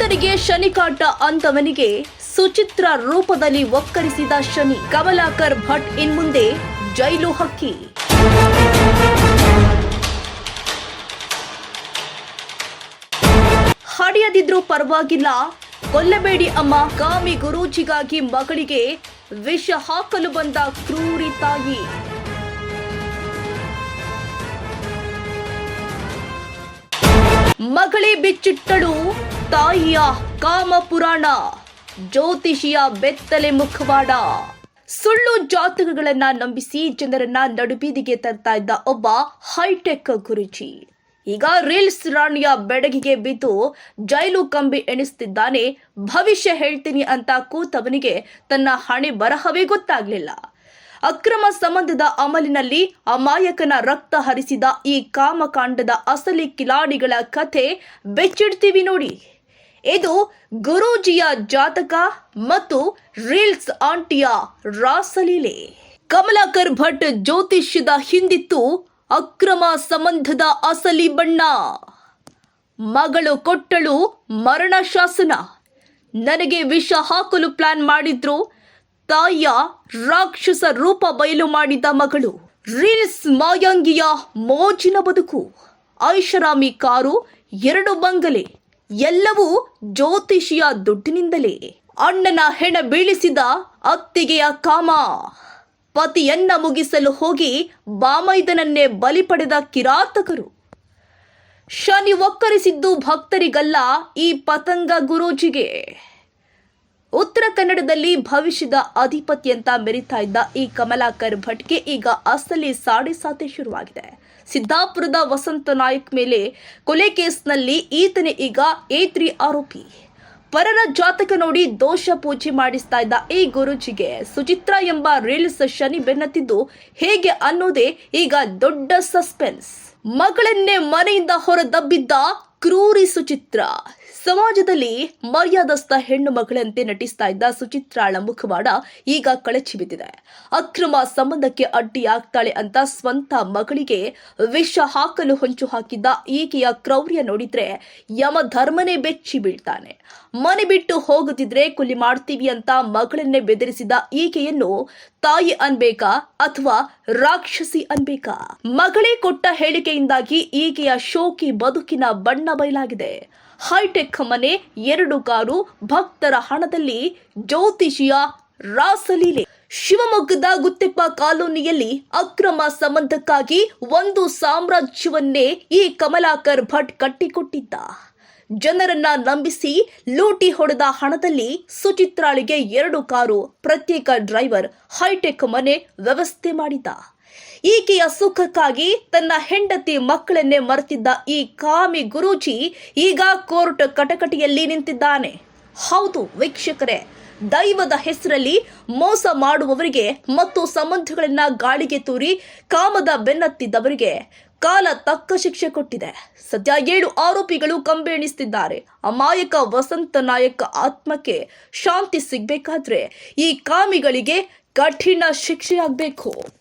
ಭಕ್ತರಿಗೆ ಶನಿಕಾಟ ಅಂತವನಿಗೆ ಸುಚಿತ್ರ ರೂಪದಲ್ಲಿ ಒಕ್ಕರಿಸಿದ ಶನಿ. ಕಮಲಾಕರ್ ಭಟ್ ಇನ್ಮುಂದೆ ಜೈಲು ಹಕ್ಕಿ. ಹಡಿಯದಿದ್ರೂ ಪರವಾಗಿಲ್ಲ. ಕೊಲ್ಲಬೇಡಿ ಅಮ್ಮ, ಕಾಮಿ ಗುರೂಜಿಗಾಗಿ ಮಗಳಿಗೆ ವಿಷ ಹಾಕಲು ಬಂದ ಕ್ರೂರಿ ತಾಯಿ. ಮಗಳೇ ಬಿಚ್ಚಿಟ್ಟಳು ತಾಯಿಯ ಕಾಮಪುರಾಣ, ಜ್ಯೋತಿಷಿಯ ಬೆತ್ತಲೆ ಮುಖವಾಡ. ಸುಳ್ಳು ಜಾತಕಗಳನ್ನ ನಂಬಿಸಿ ಜನರನ್ನ ನಡುಬೀದಿಗೆ ತರ್ತಾ ಇದ್ದ ಒಬ್ಬ ಹೈಟೆಕ್ ಗುರುಜಿ. ಈಗ ರೀಲ್ಸ್ ರಾಣಿಯ ಬೆಡಗಿಗೆ ಬಿದ್ದು ಜೈಲು ಕಂಬಿ ಎಣಿಸ್ತಿದ್ದಾನೆ, ಭವಿಷ್ಯ ಹೇಳ್ತೀನಿ ಅಂತ ಕೂತವನಿಗೆ ತನ್ನ ಹಣೆ ಬರಹವೇ ಗೊತ್ತಾಗ್ಲಿಲ್ಲ. ಅಕ್ರಮ ಸಂಬಂಧದ ಅಮಲಿನಲ್ಲಿ ಅಮಾಯಕನ ರಕ್ತ ಹರಿಸಿದ ಈ ಕಾಮಕಾಂಡದ ಅಸಲಿ ಕಿಲಾಡಿಗಳ ಕಥೆ ಬೆಚ್ಚಿಡ್ತೀವಿ ನೋಡಿ. ಇದು ಗುರೂಜಿಯ ಜಾತಕ ಮತ್ತು ರೀಲ್ಸ್ ಆಂಟಿಯ ರಾಸಲೀಲೆ. ಕಮಲಾಕರ್ ಭಟ್ ಜ್ಯೋತಿಷ್ಯದ ಹಿಂದಿತ್ತು ಅಕ್ರಮ ಸಂಬಂಧದ ಅಸಲಿ ಬಣ್ಣ. ಮಗಳು ಕೊಟ್ಟಳು ಮರಣ ಶಾಸನ ನನಗೆ ವಿಷ ಹಾಕಲು ಪ್ಲಾನ್ ಮಾಡಿದ್ರು. ತಾಯಿಯ ರಾಕ್ಷಸ ರೂಪ ಬಯಲು ಮಾಡಿದ ಮಗಳು. ರೀಲ್ಸ್ ಮಾಯಾಂಗಿಯ ಮೋಜಿನ ಬದುಕು. ಐಷಾರಾಮಿ ಕಾರು, ಎರಡು ಬಂಗಲೆ. ಎಲ್ಲವೂ ಜ್ಯೋತಿಷಿಯ ದುಡ್ಡಿನಿಂದಲೇ. ಅಣ್ಣನ ಹೆಣ ಬೀಳಿಸಿದ ಅತ್ತಿಗೆಯ ಕಾಮ. ಪತಿಯನ್ನ ಮುಗಿಸಲು ಹೋಗಿ ಬಾಮೈದನನ್ನೇ ಬಲಿ ಪಡೆದ ಕಿರಾತಕರು. ಶನಿ ಒಕ್ಕರಿಸಿದ್ದು ಭಕ್ತರಿಗಲ್ಲ ಈ ಪತಂಗ ಗುರೂಜಿಗೆ. ಉತ್ತರ ಕನ್ನಡದಲ್ಲಿ ಭವಿಷ್ಯದ ಅಧಿಪತಿ ಅಂತ ಮೆರಿತಾ ಇದ್ದ ಈ ಕಮಲಾಕರ್ ಭಟ್ಗೆ ಈಗ ಅಸಲಿ ಸಾಡೆ ಸಾತೆ ಶುರುವಾಗಿದೆ. ಸಿದ್ದಾಪುರದ ವಸಂತ ನಾಯಕ್ ಮೇಲೆ ಕೊಲೆ ಕೇಸ್ನಲ್ಲಿ ಈತನೇ ಈಗ ಎ ತ್ರೀ ಆರೋಪಿ. ಪರರ ಜಾತಕ ನೋಡಿ ದೋಷ ಪೂಜೆ ಮಾಡಿಸ್ತಾ ಇದ್ದ ಈ ಗುರುಜಿಗೆ ಸುಚಿತ್ರ ಎಂಬ ರೀಲ್ಸ್ ಶನಿ ಬೆನ್ನತ್ತಿದ್ದು ಹೇಗೆ ಅನ್ನೋದೇ ಈಗ ದೊಡ್ಡ ಸಸ್ಪೆನ್ಸ್. ಮಗಳನ್ನೇ ಮನೆಯಿಂದ ಹೊರದಬ್ಬಿದ್ದ ಕ್ರೂರಿ ಸುಚಿತ್ರ ಸಮಾಜದಲ್ಲಿ ಮರ್ಯಾದಸ್ಥ ಹೆಣ್ಣು ಮಗಳಂತೆ ನಟಿಸ್ತಾ ಇದ್ದ ಸುಚಿತ್ರಾಳ ಮುಖವಾಡ ಈಗ ಕಳಚಿ ಬಿದ್ದಿದೆ. ಅಕ್ರಮ ಸಂಬಂಧಕ್ಕೆ ಅಡ್ಡಿಯಾಗ್ತಾಳೆ ಅಂತ ಸ್ವಂತ ಮಗಳಿಗೆ ವಿಷ ಹಾಕಲು ಹೊಂಚು ಹಾಕಿದ್ದ ಈಕೆಯ ಕ್ರೌರ್ಯ ನೋಡಿದ್ರೆ ಯಮ ಧರ್ಮನೇ ಬೆಚ್ಚಿ ಬೀಳ್ತಾನೆ. ಮನೆ ಬಿಟ್ಟು ಹೋಗುತ್ತಿದ್ರೆ ಕೂಲಿ ಮಾಡ್ತೀವಿ ಅಂತ ಮಗಳನ್ನೇ ಬೆದರಿಸಿದ ಈಕೆಯನ್ನು ತಾಯಿ ಅನ್ಬೇಕಾ ಅಥವಾ ರಾಕ್ಷಸಿ ಅನ್ಬೇಕಾ? ಮಗಳೇ ಕೊಟ್ಟ ಹೇಳಿಕೆಯಿಂದಾಗಿ ಈಕೆಯ ಶೋಕಿ ಬದುಕಿನ ಬಣ್ಣ ಬಯಲಾಗಿದೆ. ಹೈಟೆಕ್ ಮನೆ, ಎರಡು ಕಾರು, ಭಕ್ತರ ಹಣದಲ್ಲಿ ಜ್ಯೋತಿಷಿಯ ರಾಸಲೀಲೆ. ಶಿವಮೊಗ್ಗದ ಗುತ್ತೆಪ್ಪ ಕಾಲೋನಿಯಲ್ಲಿ ಅಕ್ರಮ ಸಂಬಂಧಕ್ಕಾಗಿ ಒಂದು ಸಾಮ್ರಾಜ್ಯವನ್ನೇ ಈ ಕಮಲಾಕರ್ ಭಟ್ ಕಟ್ಟಿಕೊಟ್ಟಿದ್ದ. ಜನರನ್ನ ನಂಬಿಸಿ ಲೂಟಿ ಹೊಡೆದ ಹಣದಲ್ಲಿ ಸುಚಿತ್ರಾಳಿಗೆ ಎರಡು ಕಾರು, ಪ್ರತ್ಯೇಕ ಡ್ರೈವರ್, ಹೈಟೆಕ್ ಮನೆ ವ್ಯವಸ್ಥೆ ಮಾಡಿದ್ದ. ಈಕೆಯ ಸುಖಕ್ಕಾಗಿ ತನ್ನ ಹೆಂಡತಿ ಮಕ್ಕಳನ್ನೇ ಮರೆತಿದ್ದ ಈ ಕಾಮಿ ಗುರೂಜಿ ಈಗ ಕೋರ್ಟ್ ಕಟಕಟಿಯಲ್ಲಿ ನಿಂತಿದ್ದಾನೆ. ಹೌದು ವೀಕ್ಷಕರೇ, ದೈವದ ಹೆಸರಲ್ಲಿ ಮೋಸ ಮಾಡುವವರಿಗೆ ಮತ್ತು ಸಂಬಂಧಗಳನ್ನ ಗಾಳಿಗೆ ತೂರಿ ಕಾಮದ ಬೆನ್ನತ್ತಿದ್ದವರಿಗೆ ಕಾಲ ತಕ್ಕ ಶಿಕ್ಷೆ ಕೊಟ್ಟಿದೆ. ಸದ್ಯ ಏಳು ಆರೋಪಿಗಳು ಕಂಬೆಣಿಸ್ತಿದ್ದಾರೆ. ಅಮಾಯಕ ವಸಂತ ನಾಯಕ ಆತ್ಮಕ್ಕೆ ಶಾಂತಿ ಸಿಗಬೇಕಾದ್ರೆ ಈ ಕಾಮಿಗಳಿಗೆ ಕಠಿಣ ಶಿಕ್ಷೆಯಾಗಬೇಕು.